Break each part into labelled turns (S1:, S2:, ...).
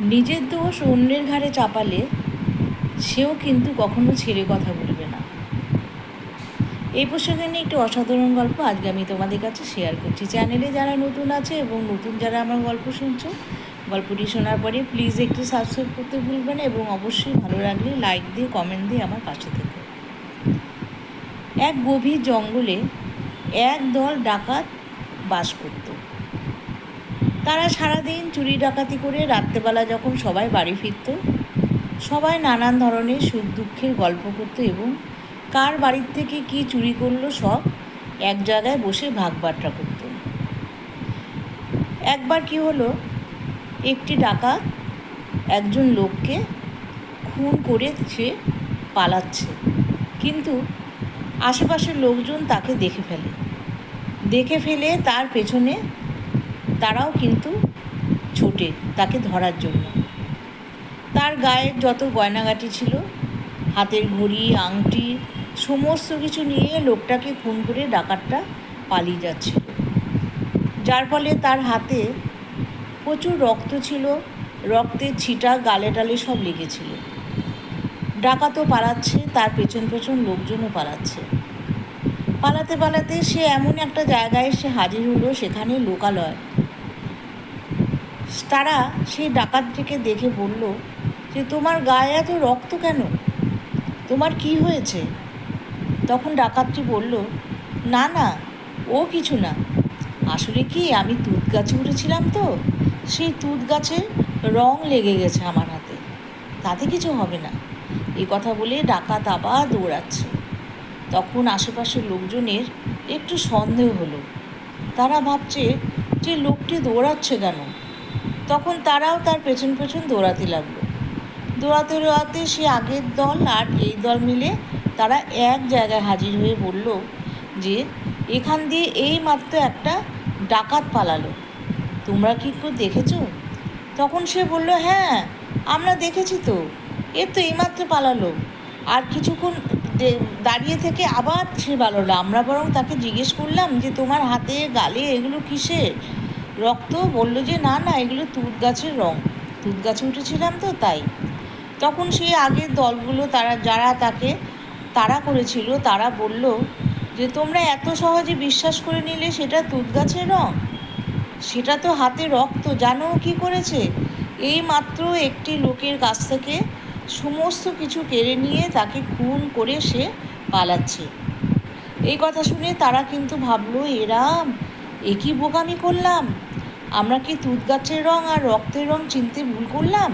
S1: নিজের দোষ অন্যের ঘাড়ে চাপালে সেও কিন্তু কখনো ছেড়ে কথা বলবে না। এই প্রসঙ্গে নিয়ে একটি অসাধারণ গল্প আজকে আমি তোমাদের কাছে শেয়ার করছি। চ্যানেলে যারা নতুন আছে এবং নতুন যারা আমার গল্প শুনছো, গল্পটি শোনার পরে প্লিজ একটু সাবস্ক্রাইব করতে ভুলবে না এবং অবশ্যই ভালো লাগলে লাইক দিয়ে কমেন্ট দিয়ে আমার পাশে থেকো। এক গভীর জঙ্গলে এক দল ডাকাত বাস করত। তারা সারাদিন চুরি ডাকাতি করে রাত্রেবেলা যখন সবাই বাড়ি ফিরত, সবাই নানান ধরনের সুখ দুঃখের গল্প করতো এবং কার বাড়ির থেকে কি চুরি করল সব এক জায়গায় বসে ভাগ বাট্রা করত। একবার কি হলো, একটি ডাকাত একজন লোককে খুন করে সে পালাচ্ছে, কিন্তু আশেপাশের লোকজন তাকে দেখে ফেলে। দেখে ফেলে তার পেছনে তারাও কিন্তু ছোটে তাকে ধরার জন্য। তার গায়ের যত গয়নাগাটি ছিল, হাতের ঘড়ি, আংটি, সমস্ত কিছু নিয়ে লোকটাকে খুন করে ডাকাতটা পালিয়ে যাচ্ছিল। যার ফলে তার হাতে প্রচুর রক্ত ছিল রক্তের ছিটা, গালে টালে সব লেগেছিল। ডাকাতও পালাচ্ছে, তার পেছন পেছন লোকজনও পালাচ্ছে। পালাতে পালাতে সে এমন একটা জায়গায় এসে হাজির হলো, সেখানে লোকালয়। তারা সেই ডাকাতটিকে দেখে বলল, যে তোমার গায়ে এত রক্ত কেন? তোমার কি হয়েছে? তখন ডাকাতটি বলল, না না, ও কিছু না। আসলে কি, আমি তুত গাছে উঠেছিলাম তো, সেই তুত গাছের রং লেগে গেছে আমার হাতে। তাতে কিছু হবে না। এই কথা বলে ডাকাত আবার দৌড়াচ্ছে। তখন আশেপাশের লোকজনের একটু সন্দেহ হলো। তারা ভাবছে, যে লোকটি দৌড়াচ্ছে কেন? তখন তারাও তার পেছন পেছন দৌড়াতে লাগল। দৌড়াতে দৌড়াতে সে আগের দল আর এই দল মিলে তারা এক জায়গায় হাজির হয়ে বলল যে, এখান দিয়ে এই মাত্র একটা ডাকাত পালালো। তোমরা কি কেউ দেখেছ? তখন সে বলল হ্যাঁ আমরা দেখেছি তো। এ তো এইমাত্র পালালো। আর কিছুক্ষণ দাঁড়িয়ে থেকে আবার সে পালালো। আমরা বরং তাকে জিজ্ঞেস করলাম যে, তোমার হাতে, গালে এগুলো কিসের? রক্ত বলল যে, না না, এগুলো তুত গাছের রং। তুত গাছে উঠেছিলাম তো, তাই। তখন সেই আগের দলগুলো তারা, যারা তাকে তাড়া করেছিল, তারা বলল যে, তোমরা এত সহজে বিশ্বাস করে নিলে সেটা তুত গাছের রং? সেটা তো হাতে রক্ত, জানো কী করেছে? এই মাত্র একটি লোকের কাছ থেকে সমস্ত কিছু কেড়ে নিয়ে তাকে খুন করে সে পালাচ্ছে। এই কথা শুনে তারা কিন্তু ভাবলো, এরা, এ কি বোকামি করলাম? আমরা কি তুত গাছের রং আর রক্তের রং চিনতে ভুল করলাম?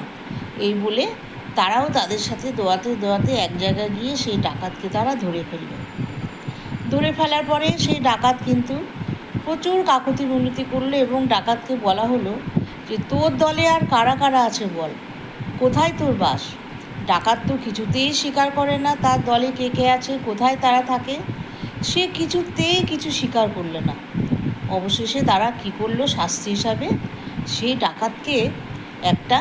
S1: এই বলে তারাও তাদের সাথে দোয়াতে দোয়াতে এক জায়গায় গিয়ে সেই ডাকাতকে তারা ধরে ফেলল। ধরে ফেলার পরে সেই ডাকাত কিন্তু প্রচুর কাকুতি মিনতি করল এবং ডাকাতকে বলা হলো যে, তোর দলে আর কারা কারা আছে বল? কোথায় তোর বাস? ডাকাত তো কিছুতেই স্বীকার করে না তার দলে কে কে আছে, কোথায় তারা থাকে? সে কিছুতেই কিছু স্বীকার করল না। অবশেষে তারা কী করল শাস্তি হিসাবে? সেই ডাকাতকে একটা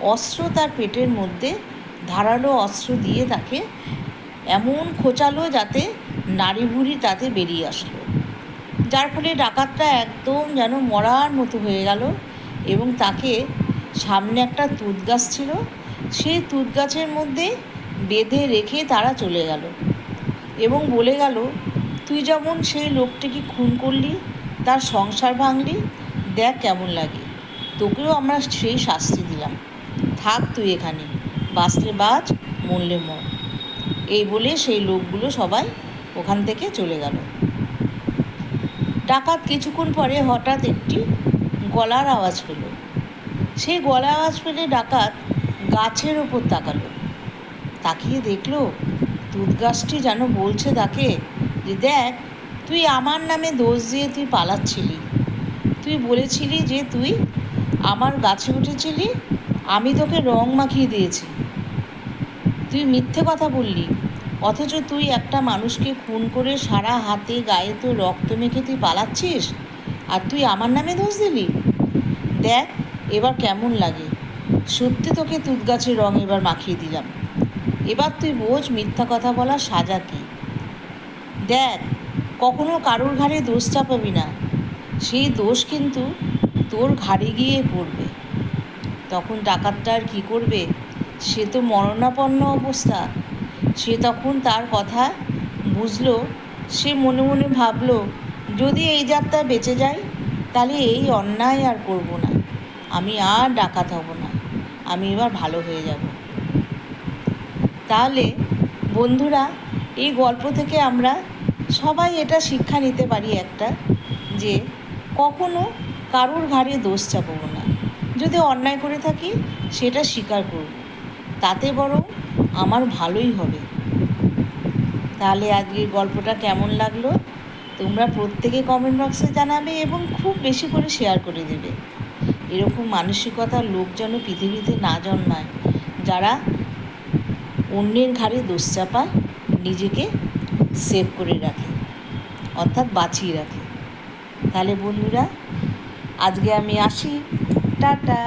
S1: অস্ত্র তার পেটের মধ্যে ধারালো অস্ত্র দিয়ে তাকে এমন খোঁচালো যাতে নাড়ি ভুড়ি তাতে বেরিয়ে আসলো। যার ফলে ডাকাতটা একদম যেন মরার মতো হয়ে গেল এবং তাকে সামনে একটা তুত গাছ ছিল, সেই তুত গাছের মধ্যে বেঁধে রেখে তারা চলে গেল এবং বলে গেল, তুই যেমন সেই লোকটিকে খুন করলি তার সংসার ভাঙলি, দেখ কেমন লাগে। তোকেও আমরা সেই শাস্তি দিলাম। থাক তুই এখানে, বাঁচলে বাঁচ, মরলে মর। এই বলে সেই লোকগুলো সবাই ওখান থেকে চলে গেল। ডাকাত কিছুক্ষণ পরে হঠাৎ একটি গলার আওয়াজ পেল। সেই গলার আওয়াজ পেলে ডাকাত গাছের ওপর তাকালো। তাকিয়ে দেখল তুত গাছটি যেন বলছে তাকে যে, দেখ তুই আমার নামে দোষ দিয়ে তুই পালাচ্ছিলি। তুই বলেছিলি যে তুই আমার গাছে উঠেছিলি, আমি তোকে রং মাখিয়ে দিয়েছি। তুই মিথ্যে কথা বললি, অথচ তুই একটা মানুষকে খুন করে সারা হাতে গায়ে তো রক্ত মেখে তুই পালাচ্ছিস, আর তুই আমার নামে দোষ দিলি? দেখ, এবার কেমন লাগে। সত্যি তোকে তুত গাছের রং এবার মাখিয়ে দিলাম। এবার তুই বোঝ মিথ্যা কথা বলা সাজা কি। দেখ কখনো কারোর ঘাড়ে দোষ চাপাবি না। সেই দোষ কিন্তু তোর ঘাড়ে গিয়ে পড়বে। তখন ডাকাতটা আর কী করবে? সে তো মরণাপন্ন অবস্থা। সে তখন তার কথা বুঝলো, সে মনে মনে ভাবলো, যদি এই যাত্রা বেঁচে যাই তাহলে এই অন্যায় আর করব না। আমি আর ডাকাত হব না। আমি এবার ভালো হয়ে যাব। তাহলে বন্ধুরা, এই গল্প থেকে আমরা সবাই এটা শিক্ষা নিতে পারি একটা, যে কখনো কারোর ঘাড়ে দোষ চাপাবো না। যদি অন্যায় করে থাকি, সেটা স্বীকার করব। তাতে বরং আমার ভালোই হবে। তাহলে আজকের গল্পটা কেমন লাগল? তোমরা প্রত্যেকে কমেন্ট বক্সে জানাবে এবং খুব বেশি করে শেয়ার করে দেবে। এরকম মানসিকতার লোক যেন পৃথিবীতে না জন্মায়, যারা অন্যের ঘাড়ে দোষ চাপায়। নিজেকে সেভ করে রাখে অর্থাৎ বাঁচিয়ে রাখে। তাহলে বন্ধুরা আজকে আমি আসি। টাটা।